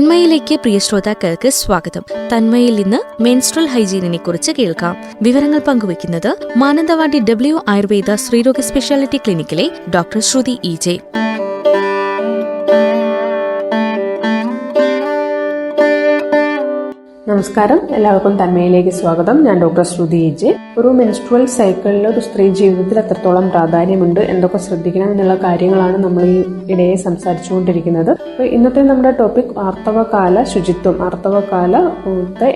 തന്മയിലേക്ക് പ്രിയ ശ്രോതാക്കൾക്ക് സ്വാഗതം. തന്മയിൽ ഇന്ന് മെൻസ്ട്രൽ ഹൈജീനിനെ കുറിച്ച് കേൾക്കാം. വിവരങ്ങൾ പങ്കുവയ്ക്കുന്നത് മാനന്തവാടി ഡബ്ല്യു ആയുർവേദ സ്ത്രീരോഗ സ്പെഷ്യാലിറ്റി ക്ലിനിക്കിലെ ഡോക്ടർ ശ്രുതി ഇ ജെ നമസ്കാരം. എല്ലാവർക്കും തന്മയിലേക്ക് സ്വാഗതം. ഞാൻ ഡോക്ടർ ശ്രുതി ജെ. ഒരു മെൻസ്ട്രുവൽ സൈക്കിളിൽ ഒരു സ്ത്രീ ജീവിതത്തിൽ എത്രത്തോളം പ്രാധാന്യമുണ്ട്? എന്തൊക്കെ ശ്രദ്ധിക്കണം എന്നുള്ള കാര്യങ്ങളാണ് നമ്മൾ ഈ ഇടയെ സംസാരിച്ചുകൊണ്ടിരിക്കുന്നത്. ഇന്നത്തെ നമ്മുടെ ടോപ്പിക് ആർത്തവകാല ശുചിത്വം ആർത്തവകാല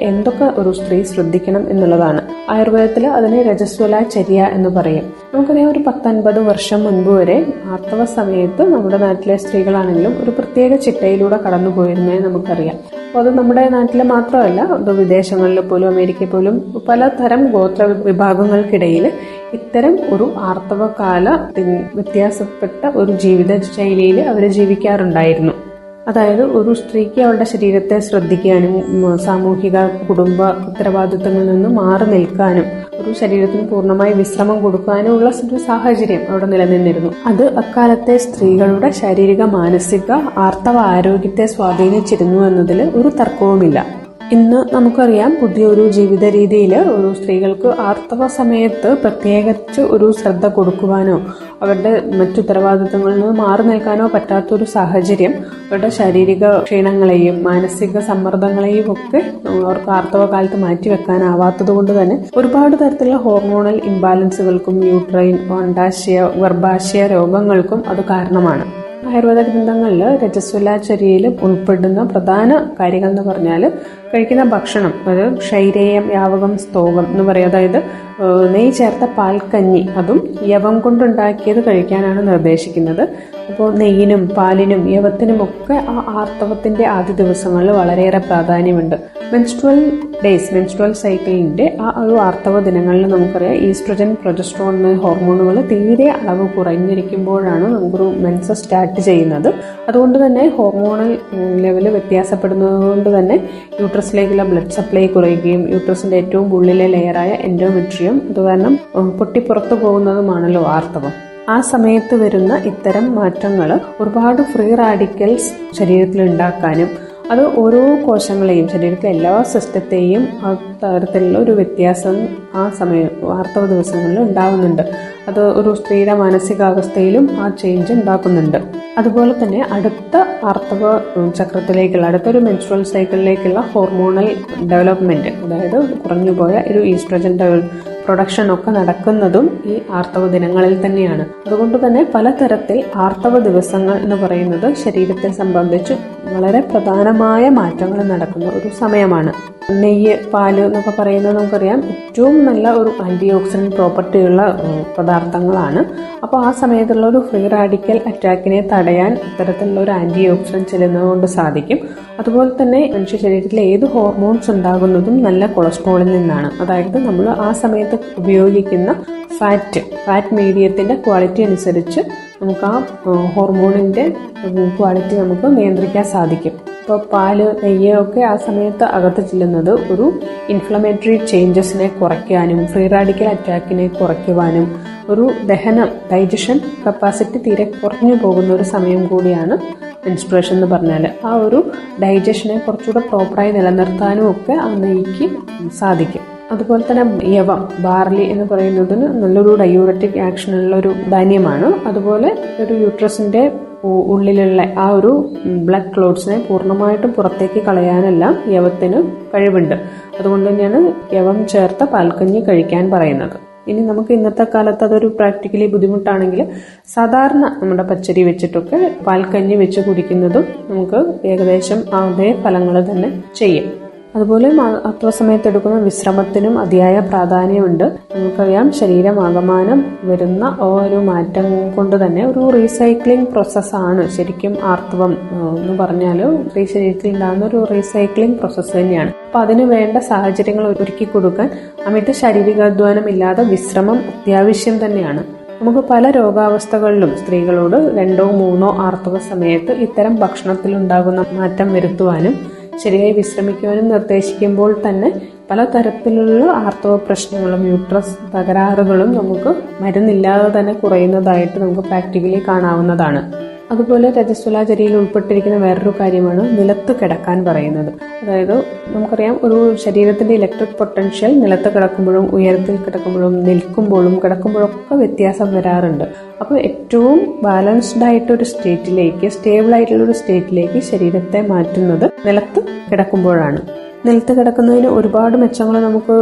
എന്തൊക്കെ ഒരു സ്ത്രീ ശ്രദ്ധിക്കണം എന്നുള്ളതാണ്. ആയുർവേദത്തിൽ അതിനെ രജസ്വല ചര്യ എന്ന് പറയും. നമുക്കറിയാം ഒരു പത്തൊൻപത് വർഷം മുൻപ് വരെ ആർത്തവ സമയത്ത് നമ്മുടെ നാട്ടിലെ സ്ത്രീകളാണെങ്കിലും ഒരു പ്രത്യേക ചിട്ടയിലൂടെ കടന്നുപോയിരുന്നേ നമുക്കറിയാം. അപ്പോൾ അത് നമ്മുടെ നാട്ടിൽ മാത്രമല്ല അത് വിദേശങ്ങളിൽ പോലും അമേരിക്കയിൽ പോലും പലതരം ഗോത്ര വിഭാഗങ്ങൾക്കിടയിൽ ഇത്തരം ഒരു ആർത്തവകാല വ്യത്യാസപ്പെട്ട ഒരു ജീവിത ശൈലിയിൽ അവർ ജീവിക്കാറുണ്ടായിരുന്നു. അതായത് ഒരു സ്ത്രീക്ക് അവളുടെ ശരീരത്തെ ശ്രദ്ധിക്കാനും സാമൂഹിക കുടുംബ ഉത്തരവാദിത്തങ്ങളിൽ നിന്ന് മാറി നിൽക്കാനും ഒരു ശരീരത്തിന് പൂർണമായി വിശ്രമം കൊടുക്കാനുമുള്ള ഒരു സാഹചര്യം അവിടെ നിലനിന്നിരുന്നു. അത് അക്കാലത്തെ സ്ത്രീകളുടെ ശാരീരിക മാനസിക ആർത്തവ ആരോഗ്യത്തെ സ്വാധീനിച്ചിരുന്നു എന്നതിൽ ഒരു തർക്കവുമില്ല. ഇന്ന് നമുക്കറിയാം പുതിയൊരു ജീവിത രീതിയിൽ ഒരു സ്ത്രീകൾക്ക് ആർത്തവ സമയത്ത് പ്രത്യേകിച്ച് ഒരു ശ്രദ്ധ കൊടുക്കുവാനോ അവരുടെ മറ്റു ഉത്തരവാദിത്തങ്ങളിൽ നിന്ന് മാറി നിൽക്കാനോ പറ്റാത്തൊരു സാഹചര്യം അവരുടെ ശാരീരിക ക്ഷീണങ്ങളെയും മാനസിക സമ്മർദ്ദങ്ങളെയും ഒക്കെ അവർക്ക് ആർത്തവ കാലത്ത് മാറ്റിവെക്കാനാവാത്തത് കൊണ്ട് തന്നെ ഒരുപാട് തരത്തിലുള്ള ഹോർമോണൽ ഇംബാലൻസുകൾക്കും യൂട്രൈൻ ഓണ്ടാശയ ഗർഭാശയ രോഗങ്ങൾക്കും അത് കാരണമാണ്. ആയുർവേദ ഗ്രന്ഥങ്ങളിൽ രജസ്വലാചര്യയിൽ ഉൾപ്പെടുന്ന പ്രധാന കാര്യങ്ങൾ എന്ന് പറഞ്ഞാൽ കഴിക്കുന്ന ഭക്ഷണം അതായത് ക്ഷൈരേയം യാവകം സ്തോകം എന്ന് പറയും. അതായത് നെയ് ചേർത്ത പാൽക്കഞ്ഞി അതും യവം കൊണ്ടുണ്ടാക്കിയത് കഴിക്കാനാണ് നിർദ്ദേശിക്കുന്നത്. അപ്പോൾ നെയ്യിനും പാലിനും യവത്തിനും ഒക്കെ ആ ആർത്തവത്തിന്റെ ആദ്യ ദിവസങ്ങളിൽ വളരെയേറെ പ്രാധാന്യമുണ്ട്. മെൻസ്ട്രൽ ഡേയ്സ് മെൻസ്ട്രൽ സൈക്കിളിന്റെ ആ ഒരു ആർത്തവ ദിനങ്ങളിൽ നമുക്കറിയാം ഈസ്ട്രജൻ പ്രൊജസ്ട്രോൺ ഹോർമോണുകൾ തീരെ അളവ് കുറഞ്ഞിരിക്കുമ്പോഴാണ് നമുക്കൊരു മെൻസ് സ്റ്റാർട്ട് ചെയ്യുന്നത്. അതുകൊണ്ട് തന്നെ ഹോർമോണൽ ലെവൽ വ്യത്യാസപ്പെടുന്നത് കൊണ്ട് തന്നെ യൂട്രസിലേക്കുള്ള ബ്ലഡ് സപ്ലൈ കുറയുകയും യൂട്രസിന്റെ ഏറ്റവും ഉള്ളിലെ ലെയറായ എൻഡോമെട്രിയം അത് കാരണം പൊട്ടിപ്പുറത്തു പോകുന്നതുമാണല്ലോ ആർത്തവം. ആ സമയത്ത് വരുന്ന ഇത്തരം മാറ്റങ്ങൾ ഒരുപാട് ഫ്രീ റാഡിക്കൽസ് ശരീരത്തിൽ ഉണ്ടാക്കാനും അത് ഓരോ കോശങ്ങളെയും ശരീരത്തിലെ എല്ലാ സിസ്റ്റത്തെയും ആ തരത്തിലുള്ള ഒരു വ്യത്യാസം ആ സമയം വാർത്തവ ദിവസങ്ങളിൽ ഉണ്ടാകുന്നുണ്ട് അത് ഒരു സ്ത്രീയുടെ മാനസികാവസ്ഥയിലും ആ ചേഞ്ച് ഉണ്ടാക്കുന്നുണ്ട്. അതുപോലെ തന്നെ അടുത്ത ആർത്തവ ചക്രത്തിലേക്കുള്ള അടുത്തൊരു മെൻസ്ട്രൽ സൈക്കിളിലേക്കുള്ള ഹോർമോണൽ ഡെവലപ്മെന്റ് അതായത് കുറഞ്ഞുപോയ ഒരു ഈസ്ട്രജൻ പ്രൊഡക്ഷൻ ഒക്കെ നടക്കുന്നതും ഈ ആർത്തവ ദിനങ്ങളിൽ തന്നെയാണ്. അതുകൊണ്ട് തന്നെ പലതരത്തിൽ ആർത്തവ ദിവസങ്ങൾ എന്ന് പറയുന്നത് ശരീരത്തെ സംബന്ധിച്ച് വളരെ പ്രധാനമായ മാറ്റങ്ങൾ നടക്കുന്ന ഒരു സമയമാണ്. നെയ്യ് പാൽ എന്നൊക്കെ പറയുന്നത് നമുക്കറിയാം ഏറ്റവും നല്ല ഒരു ആന്റി ഓക്സിഡന്റ് പ്രോപ്പർട്ടിയുള്ള പദാർത്ഥങ്ങളാണ്. അപ്പോൾ ആ സമയത്തുള്ള ഒരു ഫ്രീ റാഡിക്കൽ അറ്റാക്കിനെ തടയാൻ ഇത്തരത്തിലുള്ള ഒരു ആന്റി ഓക്സിഡന്റ് ചെല്ലുന്നതുകൊണ്ട് സാധിക്കും. അതുപോലെ തന്നെ മനുഷ്യ ശരീരത്തിലെ ഏത് ഹോർമോൺസ് ഉണ്ടാകുന്നതും നല്ല കൊളസ്ട്രോളിൽ നിന്നാണ്. അതായത് നമ്മൾ ആ സമയത്ത് ഉപയോഗിക്കുന്ന ഫാറ്റ് ഫാറ്റ് മീഡിയത്തിന്റെ ക്വാളിറ്റി അനുസരിച്ച് നമുക്ക് ആ ഹോർമോണിന്റെ ക്വാളിറ്റി നമുക്ക് നിയന്ത്രിക്കാൻ സാധിക്കും. ഇപ്പോൾ പാൽ നെയ്യ് ഒക്കെ ആ സമയത്ത് അകത്ത് ചെല്ലുന്നത് ഒരു ഇൻഫ്ലമേറ്ററി ചേഞ്ചസിനെ കുറയ്ക്കാനും ഫ്രീ റാഡിക്കൽ അറ്റാക്കിനെ കുറയ്ക്കുവാനും ഒരു ദഹനം ഡൈജഷൻ കപ്പാസിറ്റി തീരെ കുറഞ്ഞു പോകുന്ന ഒരു സമയം കൂടിയാണ് ഇൻസ്പിറേഷൻ എന്ന് പറഞ്ഞാൽ ആ ഒരു ഡൈജഷനെ കുറച്ചുകൂടെ പ്രോപ്പറായി നിലനിർത്താനും ഒക്കെ ആ നെയ്ക്ക് സാധിക്കും. അതുപോലെ തന്നെ യവം ബാർലി എന്ന് പറയുന്നതിന് നല്ലൊരു ഡയൂററ്റിക് ആക്ഷനുള്ള ഒരു ധാന്യമാണ്. അതുപോലെ ഒരു യൂട്രസിന്റെ ഉള്ളിലുള്ള ആ ഒരു ബ്ലഡ് ക്ലോട്ട്സിനെ പൂർണമായിട്ടും പുറത്തേക്ക് കളയാനെല്ലാം യവത്തിന് കഴിവുണ്ട്. അതുകൊണ്ട് തന്നെയാണ് യവം ചേർത്ത പാൽക്കഞ്ഞി കഴിക്കാൻ പറയുന്നത്. ഇനി നമുക്ക് ഇന്നത്തെ കാലത്ത് അതൊരു പ്രാക്ടിക്കലി ബുദ്ധിമുട്ടാണെങ്കിൽ സാധാരണ നമ്മുടെ പച്ചരി വെച്ചിട്ടൊക്കെ പാൽക്കഞ്ഞി വെച്ച് കുടിക്കുന്നതും നമുക്ക് ഏകദേശം അതേ ഫലങ്ങൾ തന്നെ ചെയ്യും. അതുപോലെ അത്ര സമയത്ത് എടുക്കുന്ന വിശ്രമത്തിനും അതിയായ പ്രാധാന്യമുണ്ട്. നമുക്കറിയാം ശരീരമാകമാനം വരുന്ന ഒരു മാറ്റം കൊണ്ട് തന്നെ ഒരു റീസൈക്ലിംഗ് പ്രോസസ്സാണ് ശരിക്കും ആർത്തവം എന്ന് പറഞ്ഞാൽ ശരീരത്തിൽ ഉണ്ടാകുന്ന ഒരു റീസൈക്ലിംഗ് പ്രോസസ്സ് തന്നെയാണ്. അപ്പൊ അതിന് വേണ്ട സാഹചര്യങ്ങൾ ഒരുക്കി കൊടുക്കാൻ അമിത ശാരീരികാധ്വാനം ഇല്ലാതെ വിശ്രമം അത്യാവശ്യം തന്നെയാണ്. നമുക്ക് പല രോഗാവസ്ഥകളിലും സ്ത്രീകളോട് രണ്ടോ മൂന്നോ ആർത്തവ സമയത്ത് ഇത്തരം ഭക്ഷണത്തിൽ ഉണ്ടാകുന്ന മാറ്റം വരുത്തുവാനും ശരിയായി വിശ്രമിക്കുവാനും നിർദ്ദേശിക്കുമ്പോൾ തന്നെ പലതരത്തിലുള്ള ആർത്തവ പ്രശ്നങ്ങളും യൂട്രസ് തകരാറുകളും നമുക്ക് മരുന്നില്ലാതെ തന്നെ കുറയുന്നതായിട്ട് നമുക്ക് പ്രാക്ടിക്കലി കാണാവുന്നതാണ്. അതുപോലെ രജസ്വലാചരിയിൽ ഉൾപ്പെട്ടിരിക്കുന്ന വേറൊരു കാര്യമാണ് നിലത്ത് കിടക്കാൻ പറയുന്നത്. അതായത് നമുക്കറിയാം ഒരു ശരീരത്തിന്റെ ഇലക്ട്രിക് പൊട്ടൻഷ്യൽ നിലത്ത് കിടക്കുമ്പോഴും ഉയരത്തിൽ കിടക്കുമ്പോഴും നിൽക്കുമ്പോഴും കിടക്കുമ്പോഴും ഒക്കെ വ്യത്യാസം വരാറുണ്ട്. അപ്പോൾ ഏറ്റവും ബാലൻസ്ഡ് ആയിട്ടൊരു സ്റ്റേറ്റിലേക്ക് സ്റ്റേബിൾ ആയിട്ടുള്ള ഒരു സ്റ്റേറ്റിലേക്ക് ശരീരത്തെ മാറ്റുന്നത് നിലത്ത് കിടക്കുമ്പോഴാണ്. നിലത്ത് കിടക്കുന്നതിന് ഒരുപാട് മെച്ചങ്ങൾ നമുക്ക്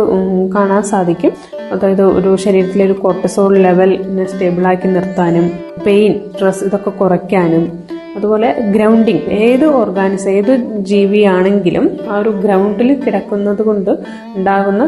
കാണാൻ സാധിക്കും. അതായത് ഒരു ശരീരത്തിലെ ഒരു കോർട്ടിസോൾ ലെവലിനെ സ്റ്റേബിളാക്കി നിർത്താനും പെയിൻ സ്ട്രെസ് ഇതൊക്കെ കുറയ്ക്കാനും അതുപോലെ ഗ്രൗണ്ടിങ് ഏത് ഓർഗാനിസം ഏത് ജീവിയാണെങ്കിലും ആ ഒരു ഗ്രൗണ്ടിൽ കിടക്കുന്നത് കൊണ്ട് ഉണ്ടാകുന്ന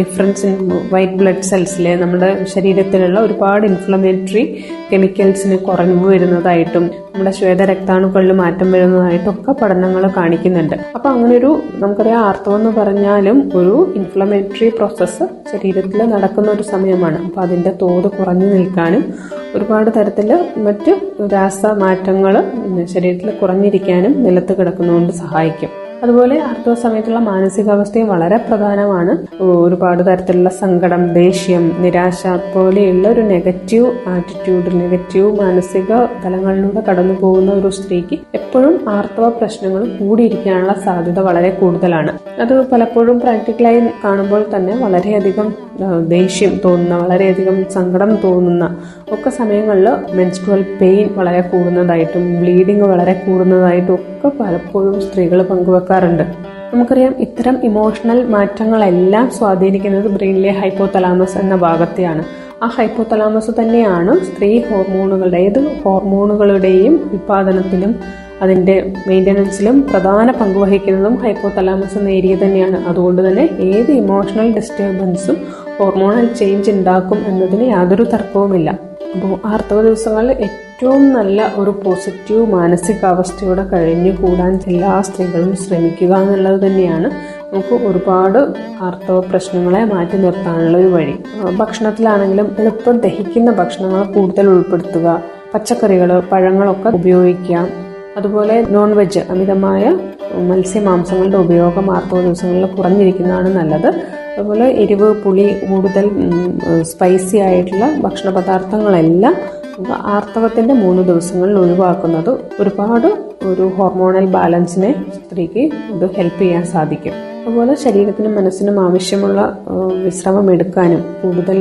ഡിഫറൻസ് ഇൻ വൈറ്റ് ബ്ലഡ് സെൽസിലെ നമ്മുടെ ശരീരത്തിലുള്ള ഒരുപാട് ഇൻഫ്ലമേറ്ററി കെമിക്കൽസിന് കുറഞ്ഞു വരുന്നതായിട്ടും നമ്മുടെ ശ്വേതരക്താണുക്കളിൽ മാറ്റം വരുന്നതായിട്ടും ഒക്കെ പഠനങ്ങൾ കാണിക്കുന്നുണ്ട്. അപ്പോൾ അങ്ങനെ ഒരു നമുക്കറിയാം ആർത്തവം എന്ന് പറഞ്ഞാലും ഒരു ഇൻഫ്ലമേറ്ററി പ്രോസസ്സ് ശരീരത്തിൽ നടക്കുന്ന ഒരു സമയമാണ്. അപ്പോൾ അതിന്റെ തോത് കുറഞ്ഞു നിൽക്കാനും ഒരുപാട് തരത്തിൽ മറ്റ് രാസമാറ്റങ്ങൾ ശരീരത്തിൽ കുറഞ്ഞിരിക്കാനും നിലത്ത് കിടക്കുന്നതുകൊണ്ട് സഹായിക്കും. അതുപോലെ ആർത്തവ സമയത്തുള്ള മാനസികാവസ്ഥയും വളരെ പ്രധാനമാണ്. ഒരുപാട് തരത്തിലുള്ള സങ്കടം ദേഷ്യം നിരാശ പോലെയുള്ള ഒരു നെഗറ്റീവ് ആറ്റിറ്റ്യൂഡ് നെഗറ്റീവ് മാനസിക തലങ്ങളിലൂടെ കടന്നു പോകുന്ന ഒരു സ്ത്രീക്ക് എപ്പോഴും ആർത്തവ പ്രശ്നങ്ങൾ കൂടിയിരിക്കാനുള്ള സാധ്യത വളരെ കൂടുതലാണ്. അത് പലപ്പോഴും പ്രാക്ടിക്കലായി കാണുമ്പോൾ തന്നെ വളരെയധികം ദേഷ്യം തോന്നുന്ന വളരെയധികം സങ്കടം തോന്നുന്ന ഒക്കെ സമയങ്ങളിൽ മെൻസ്ട്രുവൽ പെയിൻ വളരെ കൂടുന്നതായിട്ടും ബ്ലീഡിങ് വളരെ കൂടുന്നതായിട്ടും ഒക്കെ പലപ്പോഴും സ്ത്രീകൾ പങ്കുവെക്കാറുണ്ട് നമുക്കറിയാം ഇത്തരം ഇമോഷണൽ മാറ്റങ്ങളെല്ലാം സ്വാധീനിക്കുന്നത് ബ്രെയിനിലെ ഹൈപ്പോതലാമസ് എന്ന ഭാഗത്തെയാണ്. ആ ഹൈപ്പോതലാമസ് തന്നെയാണ് സ്ത്രീ ഹോർമോണുകളുടെ ഏത് ഹോർമോണുകളുടെയും ഉൽപാദനത്തിലും അതിന്റെ മെയിന്റനൻസിലും പ്രധാന പങ്ക് വഹിക്കുന്നതും ഹൈപ്പോതലാമസ് എന്ന ഏരിയ തന്നെയാണ്. അതുകൊണ്ട് തന്നെ ഏത് ഇമോഷണൽ ഡിസ്റ്റർബൻസും ഹോർമോണൽ ചേഞ്ച് ഉണ്ടാക്കും എന്നതിന് യാതൊരു തർക്കവുമില്ല. അപ്പോൾ ആർത്തവ ദിവസങ്ങളിൽ ഏറ്റവും നല്ല ഒരു പോസിറ്റീവ് മാനസികാവസ്ഥയോടെ കഴിഞ്ഞു കൂടാൻ എല്ലാ സ്ത്രീകളും ശ്രമിക്കുക എന്നുള്ളത് തന്നെയാണ്. നമുക്ക് ഒരുപാട് ആർത്തവ പ്രശ്നങ്ങളെ മാറ്റി നിർത്താനുള്ള ഒരു വഴി. ഭക്ഷണത്തിലാണെങ്കിലും എളുപ്പം ദഹിക്കുന്ന ഭക്ഷണങ്ങൾ കൂടുതൽ ഉൾപ്പെടുത്തുക. പച്ചക്കറികൾ പഴങ്ങളൊക്കെ ഉപയോഗിക്കാം അതുപോലെ നോൺ വെജ് അമിതമായ മത്സ്യമാംസങ്ങളുടെ ഉപയോഗം ആർത്തവ ദിവസങ്ങളിൽ കുറഞ്ഞിരിക്കുന്നതാണ് നല്ലത്. അതുപോലെ എരിവ് പുളി കൂടുതൽ സ്പൈസി ആയിട്ടുള്ള ഭക്ഷണ പദാർത്ഥങ്ങളെല്ലാം ആർത്തവത്തിന്റെ മൂന്ന് ദിവസങ്ങളിൽ ഒഴിവാക്കുന്നത് ഒരുപാട് ഒരു ഹോർമോണൽ ബാലൻസിനെ സ്ത്രീക്ക് ഇത് ഹെൽപ്പ് ചെയ്യാൻ സാധിക്കും. അതുപോലെ ശരീരത്തിനും മനസ്സിനും ആവശ്യമുള്ള വിശ്രമം എടുക്കാനും കൂടുതൽ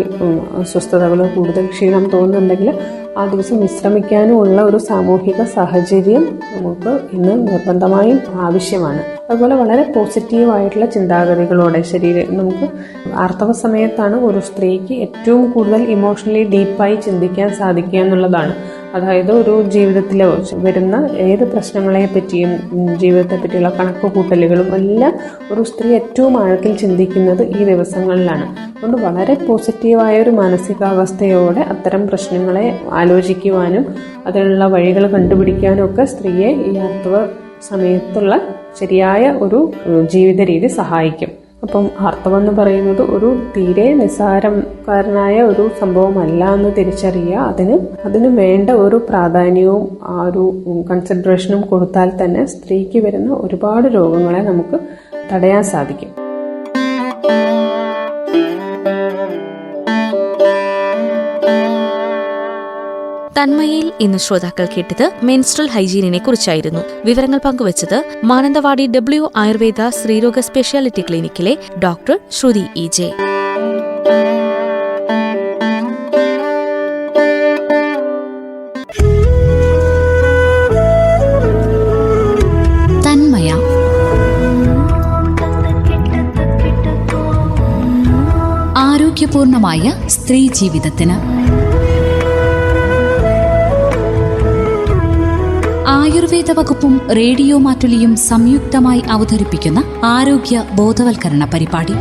അസ്വസ്ഥതകൾ കൂടുതൽ ക്ഷീണം തോന്നുന്നുണ്ടെങ്കിൽ ആ ദിവസം വിശ്രമിക്കാനും ഉള്ള ഒരു സാമൂഹിക സാഹചര്യം നമുക്ക് ഇന്ന് നിർബന്ധമായും ആവശ്യമാണ്. അതുപോലെ വളരെ പോസിറ്റീവായിട്ടുള്ള ചിന്താഗതികളോടെ ശരീരം നമുക്ക് ആർത്തവ സമയത്താണ് ഒരു സ്ത്രീക്ക് ഏറ്റവും കൂടുതൽ ഇമോഷണലി ഡീപ്പായി ചിന്തിക്കാൻ സാധിക്കുക എന്നുള്ളതാണ്. അതായത് ഒരു ജീവിതത്തിൽ വരുന്ന ഏത് പ്രശ്നങ്ങളെ പറ്റിയും ജീവിതത്തെ പറ്റിയുള്ള കണക്ക് കൂട്ടലുകളും എല്ലാം ഒരു സ്ത്രീ ഏറ്റവും ആഴത്തിൽ ചിന്തിക്കുന്നത് ഈ ദിവസങ്ങളിലാണ്. അതുകൊണ്ട് വളരെ പോസിറ്റീവായ ഒരു മാനസികാവസ്ഥയോടെ അത്തരം പ്രശ്നങ്ങളെ ആലോചിക്കുവാനും അതിനുള്ള വഴികൾ കണ്ടുപിടിക്കാനും ഒക്കെ സ്ത്രീയെ ഈ ആർത്തവ സമയത്തുള്ള ശരിയായ ഒരു ജീവിത രീതി സഹായിക്കും. അപ്പം ആർത്തവം എന്ന് പറയുന്നത് ഒരു തീരെ നിസ്സാരക്കാരനായ ഒരു സംഭവമല്ല എന്ന് തിരിച്ചറിയുക. അതിന് അതിന് വേണ്ട ഒരു പ്രാധാന്യവും ആ ഒരു കൺസിഡറേഷനും കൊടുത്താൽ തന്നെ സ്ത്രീക്ക് വരുന്ന ഒരുപാട് രോഗങ്ങളെ നമുക്ക് തടയാൻ സാധിക്കും. തന്മയിൽ ഇന്ന് ശ്രോതാക്കൾ കേട്ടത് മെൻസ്ട്രൽ ഹൈജീനിനെ കുറിച്ചായിരുന്നു വിവരങ്ങൾ പങ്കുവച്ചത് മാനന്തവാടി ഡബ്ല്യു ആയുർവേദ സ്ത്രീരോഗ speciality ക്ലിനിക്കിലെ doctor Shruthi E J Thanmaya. ആരോഗ്യപൂർണമായ സ്ത്രീ ജീവിതത്തിന്. ആയുർവേദ വകുപ്പും റേഡിയോ മാറ്റുലിയും സംയുക്തമായി അവതരിപ്പിക്കുന്ന ആരോഗ്യ ബോധവൽക്കരണ പരിപാടി.